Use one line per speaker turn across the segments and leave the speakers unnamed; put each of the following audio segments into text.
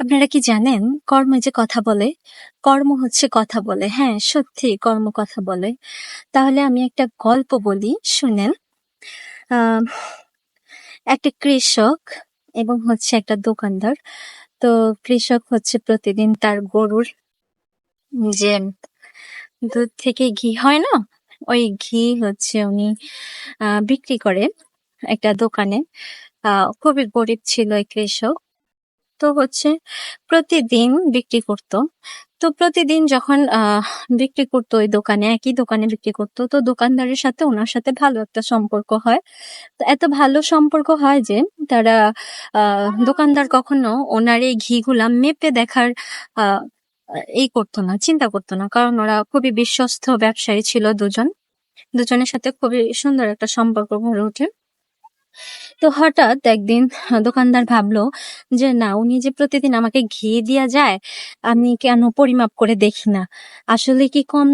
আপনারা কি জানেন, কর্ম যে কথা বলে, কর্ম হচ্ছে কথা বলে। হ্যাঁ সত্যি কর্ম কথা বলে। তাহলে আমি একটা গল্প বলি, শুনেন। একটা কৃষক এবং হচ্ছে একটা দোকানদার। তো কৃষক হচ্ছে প্রতিদিন তার গরুর যে দুধ থেকে ঘি হয় না, ওই ঘি হচ্ছে উনি বিক্রি করে একটা দোকানে। খুবই গরিব ছিল এই কৃষক। তো হচ্ছে প্রতিদিন বিক্রি করত। তো প্রতিদিন যখন বিক্রি করতো ওই দোকানে, একই দোকানে বিক্রি করতো, তো দোকানদারের সাথে ওনার সাথে ভালো একটা সম্পর্ক হয়। তো এত ভালো সম্পর্ক হয় যে তারা দোকানদার কখনো ওনার এই ঘিগুলা মেপে দেখার এই করতো না, চিন্তা করতো না, কারণ ওরা খুবই বিশ্বস্ত ব্যবসায়ী ছিল দুজন। দুজনের সাথে খুবই সুন্দর একটা সম্পর্ক গড়ে ওঠে। তো হঠাৎ একদিন দোকানদার ভাবলো যে, না, উনি যে প্রতিদিন আমাকে ঘি দিয়া যায়, আমি কেন পরিমাপ করে দেখি না? আসলে কি কম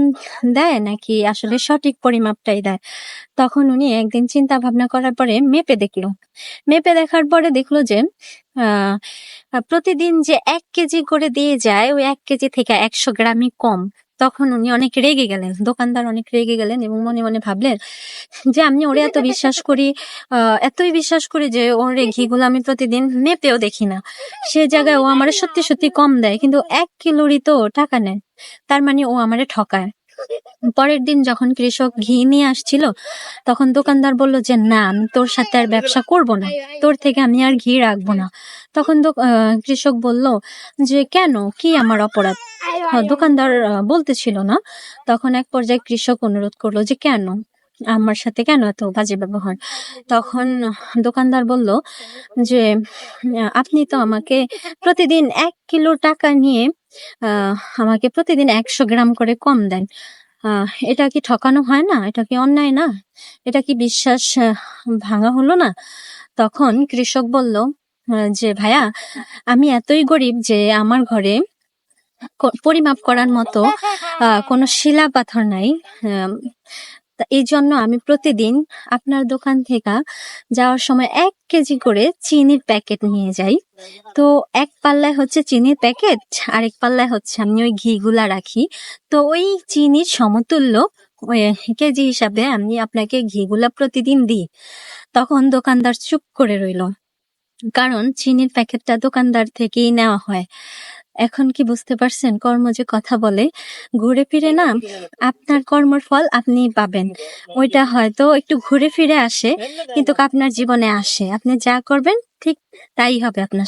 দেয় নাকি আসলে সঠিক পরিমাপটাই দেয়? তখন উনি একদিন চিন্তা ভাবনা করার পরে মেপে দেখল। মেপে দেখার পরে দেখল যে প্রতিদিন যে এক কেজি করে দিয়ে যায়, ওই এক কেজি থেকে একশো গ্রামই কম। তখন উনি অনেক রেগে গেলেন, দোকানদার অনেক রেগে গেলেন এবং মনে মনে ভাবলেন যে আমি ওরে এত বিশ্বাস করি এতই বিশ্বাস করি যে ওর ঘিগুলো আমি প্রতিদিন মেপেও দেখি না। সে জায়গায় ও আমার সত্যি সত্যি কম দেয়, কিন্তু এক কিলোরই তো টাকা নেয়, তার মানে ও আমারে ঠকায়। পরের দিন যখন কৃষক ঘি নিয়ে আসছিল, তখন দোকানদার বলল যে, না, আমি তোর সাথে আর ব্যবসা করব না, তোর থেকে আমি আর ঘি রাখব না। তখন কৃষক বলল যে, কেন? কি আমার অপরাধ? দোকানদার আহ, বলতেছিল না। তখন এক পর্যায়ে কৃষক অনুরোধ করল যে কেন? আমার সাথে কেন এত বাজে ব্যবহার? তখন দোকানদার বলল যে আপনি তো আমাকে প্রতিদিন এক কিলো টাকা নিয়ে আমাকে প্রতিদিন একশো গ্রাম করে কম দেন। আহ, এটা কি ঠকানো হয় না? এটা কি অন্যায় না? এটা কি বিশ্বাস ভাঙা হলো না? তখন কৃষক বলল যে ভাইয়া আমি এতই গরিব যে আমার ঘরে পরিমাপ করার মতো কোনো শিলা পাথর নাই এই জন্য আমি প্রতিদিন আপনার দোকান থেকে যাওয়ার সময় এক কেজি করে চিনির প্যাকেট নিয়ে যাই। তো এক পাল্লায় হচ্ছে চিনির প্যাকেট, আরেক পাল্লায় হচ্ছে আমি ওই ঘিগুলা রাখি। তো ওই চিনির সমতুল্য কেজি হিসাবে আমি আপনাকে ঘিগুলা প্রতিদিন দিই। তখন দোকানদার চুপ করে রইল। কারণ চিনির প্যাকেটটা দোকানদার থেকেই নেওয়া হয়। এখন কি বুঝতে পারছেন? কর্ম যে কথা বলে, ঘুরে ফিরে না, আপনার কর্মর ফল আপনি পাবেন। ওইটা হয়তো একটু ঘুরে ফিরে আসে, কিন্তু আপনার জীবনে আসে। আপনি যা করবেন, ঠিক তাই হবে আপনার